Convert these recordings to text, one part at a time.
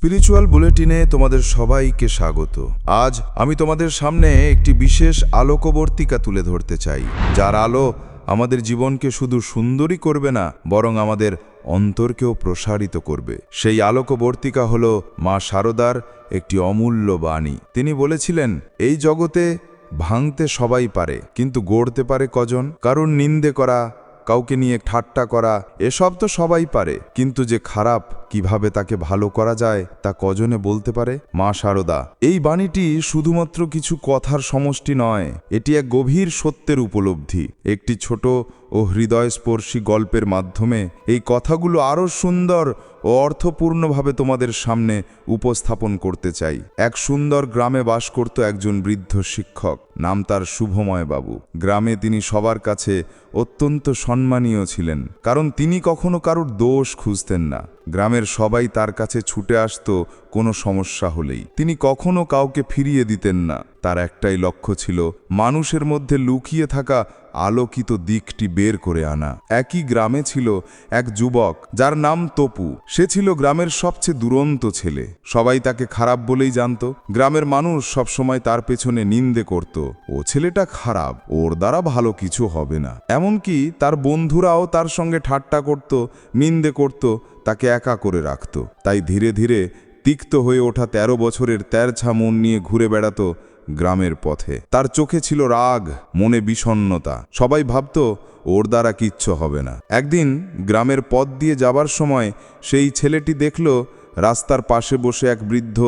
Spiritual বুলেটিনে তোমাদের সবাইকে স্বাগত। আজ আমি তোমাদের সামনে একটি বিশেষ আলোকবর্তিকা তুলে ধরতে চাই। যার আলো আমাদের জীবনকে শুধু সুন্দরই করবে না, বরং আমাদের অন্তরকেও প্রসারিত করবে। সেই আলোকবর্তিকা হল মা শারদার একটি অমূল্য বাণী। তিনি বলেছিলেন, এই জগতে ভাঙতে সবাই পারে, কিন্তু গড়তে পারে কজন? কারণ নিন্দে করা, কাউকে নিয়ে ঠাট্টা করা, এসব তো সবাই পারে, কিন্তু যে খারাপ কীভাবে তাকে ভালো করা যায় তা কজনে বলতে পারে? মা শারদা এই বাণীটি শুধুমাত্র কিছু কথার সমষ্টি নয়, এটি এক গভীর সত্যের উপলব্ধি। একটি ছোট ও হৃদয়স্পর্শী গল্পের মাধ্যমে এই কথাগুলো আরও সুন্দর ও অর্থপূর্ণভাবে তোমাদের সামনে উপস্থাপন করতে চাই। এক সুন্দর গ্রামে বাস করত একজন বৃদ্ধ শিক্ষক, নাম তার শুভময় বাবু গ্রামে তিনি সবার কাছে অত্যন্ত সম্মানীয় ছিলেন, কারণ তিনি কখনো কারোর দোষ খুঁজতেন না। গ্রামের সবাই তার কাছে ছুটে আসতো কোনো সমস্যা হলেই। তিনি কখনো কাউকে ফিরিয়ে দিতেন না। তার একটাই লক্ষ্য ছিল মানুষের মধ্যে লুকিয়ে থাকা আলোকিত দিকটি বের করে আনা। একই গ্রামে ছিল এক যুবক, যার নাম তপু। সে ছিল গ্রামের সবচেয়ে দুরন্ত ছেলে। সবাই তাকে খারাপ বলেই জানত। গ্রামের মানুষ সবসময় তার পেছনে নিন্দে করত। ও ছেলেটা খারাপ, ওর দ্বারা ভালো কিছু হবে না। এমনকি তার বন্ধুরাও তার সঙ্গে ঠাট্টা করত, নিন্দে করত, তাকে একা করে রাখত। তাই ধীরে ধীরে তিক্ত হয়ে ওঠা ১৩ বছরের তেরছা মন নিয়ে ঘুরে বেড়াতো গ্রামের পথে। তার চোখে ছিল রাগ, মনে বিষণ্নতা সবাই ভাবত, ওর দ্বারা কিচ্ছু হবে না। একদিন গ্রামের পথ দিয়ে যাবার সময় সেই ছেলেটি দেখল রাস্তার পাশে বসে এক বৃদ্ধ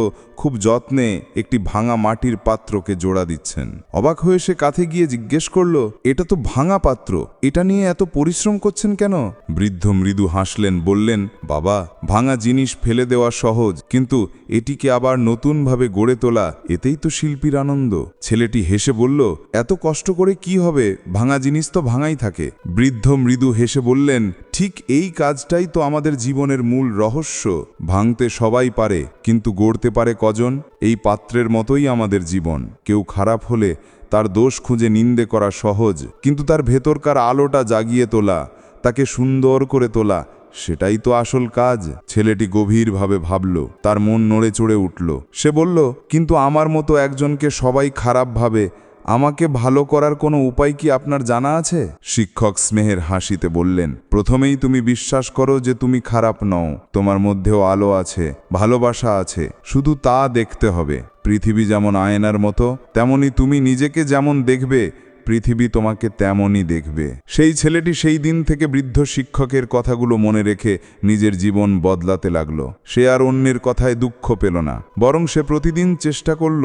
খুব যত্নে একটি ভাঙা মাটির পাত্রকে জোড়া দিচ্ছেন। অবাক হয়ে সে কাছে গিয়ে জিজ্ঞেস করল, এটা তো ভাঙা পাত্র, এটা নিয়ে এত পরিশ্রম করছেন কেন? বৃদ্ধ মৃদু হাসলেন, বললেন, বাবা, ভাঙা জিনিস ফেলে দেওয়া সহজ, কিন্তু এটিকে আবার নতুনভাবে গড়ে তোলা, এতেই তো শিল্পীর আনন্দ। ছেলেটি হেসে বলল, এত কষ্ট করে কি হবে? ভাঙা জিনিস তো ভাঙাই থাকে। বৃদ্ধ মৃদু হেসে বললেন ঠিক এই কাজটাই তো আমাদের জীবনের মূল রহস্য। ভাঙতে সবাই পারে, কিন্তু গড়তে পারে কজন? এই পাত্রের মতোই আমাদের জীবন। কেউ খারাপ হলে তার দোষ খুঁজে নিন্দে করা সহজ, কিন্তু তার ভেতরকার আলোটা জাগিয়ে তোলা, তাকে সুন্দর করে তোলা, সেটাই তো আসল কাজ। ছেলেটি গভীরভাবে ভাবল, তার মন নড়ে চড়ে উঠল। সে বলল, কিন্তু আমার মতো একজনকে সবাই খারাপ ভাবে আমাকে ভালো করার কোনো উপায় কি আপনার জানা আছে? শিক্ষক স্নেহের হাসিতে বললেন, প্রথমেই তুমি বিশ্বাস করো যে তুমি খারাপ নও। তোমার মধ্যেও আলো আছে, ভালোবাসা আছে, শুধু তা দেখতে হবে। পৃথিবী যেমন আয়নার মতো, তেমনি তুমি নিজেকে যেমন দেখবে পৃথিবী তোমাকে তেমনই দেখবে। সেই ছেলেটি সেই দিন থেকে বৃদ্ধ শিক্ষকের কথাগুলো মনে রেখে নিজের জীবন বদলাতে লাগল। সে আর অন্যের কথায় দুঃখ পেল না, বরং সে প্রতিদিন চেষ্টা করল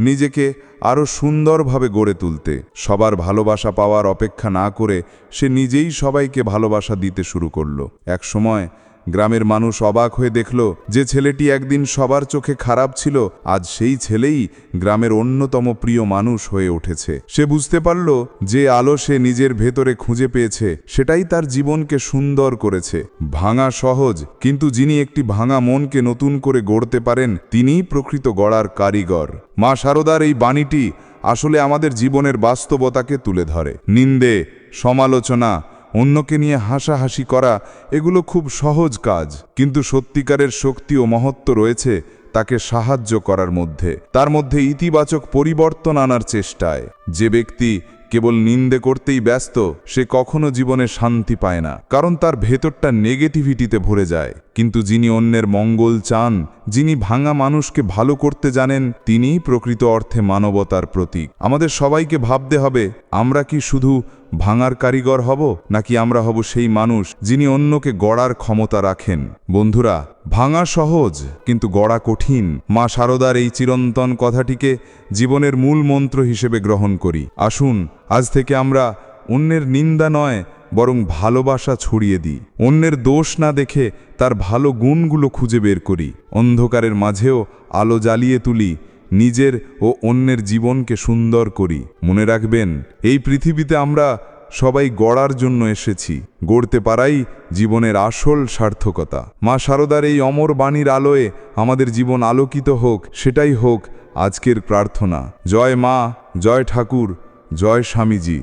নিজেকে আরও সুন্দরভাবে গড়ে তুলতে। সবার ভালোবাসা পাওয়ার অপেক্ষা না করে সে নিজেই সবাইকে ভালোবাসা দিতে শুরু করল। এক সময় গ্রামের মানুষ অবাক হয়ে দেখল যে ছেলেটি একদিন সবার চোখে খারাপ ছিল, আজ সেই ছেলেই গ্রামের অন্যতম প্রিয় মানুষ হয়ে উঠেছে। সে বুঝতে পারল যে আলো সে নিজের ভেতরে খুঁজে পেয়েছে, সেটাই তার জীবনকে সুন্দর করেছে। ভাঙা সহজ, কিন্তু যিনি একটি ভাঙা মনকে নতুন করে গড়তে পারেন, তিনিই প্রকৃত গড়ার কারিগর। মা শারদার এই বাণীটি আসলে আমাদের জীবনের বাস্তবতাকে তুলে ধরে। নিন্দে, সমালোচনা অন্যকে নিয়ে হাসাহাসি করা এগুলো খুব সহজ কাজ। কিন্তু সত্যিকারের শক্তি ও মহত্ব রয়েছে তাকে সাহায্য করার মধ্যে। তার মধ্যে ইতিবাচক পরিবর্তন আনার চেষ্টায়। যে ব্যক্তি কেবল নিন্দে করতেই ব্যস্ত, সে কখনো জীবনে শান্তি পায় না। কারণ তার ভেতরটা নেগেটিভিটিতে ভরে যায়। কিন্তু যিনি অন্যের মঙ্গল চান, যিনি ভাঙা মানুষকে ভালো করতে জানেন, তিনিই প্রকৃত অর্থে মানবতার প্রতীক। আমাদের সবাইকে ভাবতে হবে, আমরা কি শুধু ভাঙার কারিগর হব নাকি আমরা হব সেই মানুষ যিনি অন্যকে গড়ার ক্ষমতা রাখেন? বন্ধুরা, ভাঙা সহজ, কিন্তু গড়া কঠিন। মা শারদার এই চিরন্তন কথাটিকে জীবনের মূল মন্ত্র হিসেবে গ্রহণ করি। আসুন, আজ থেকে আমরা অন্যের নিন্দা নয়, বরং ভালোবাসা ছড়িয়ে দিই। অন্যের দোষ না দেখে তার ভালো গুণগুলো খুঁজে বের করি। অন্ধকারের মাঝেও আলো জ্বালিয়ে তুলি। নিজের ও অন্যের জীবনকে সুন্দর করি। মনে রাখবেন, এই পৃথিবীতে আমরা সবাই গড়ার জন্য এসেছি। গড়তে পারাই জীবনের আসল সার্থকতা। মা সারদার এই অমর বাণীর আলোয় আমাদের জীবন আলোকিত হোক, সেটাই হোক আজকের প্রার্থনা। জয় মা, জয় ঠাকুর, জয় স্বামীজি।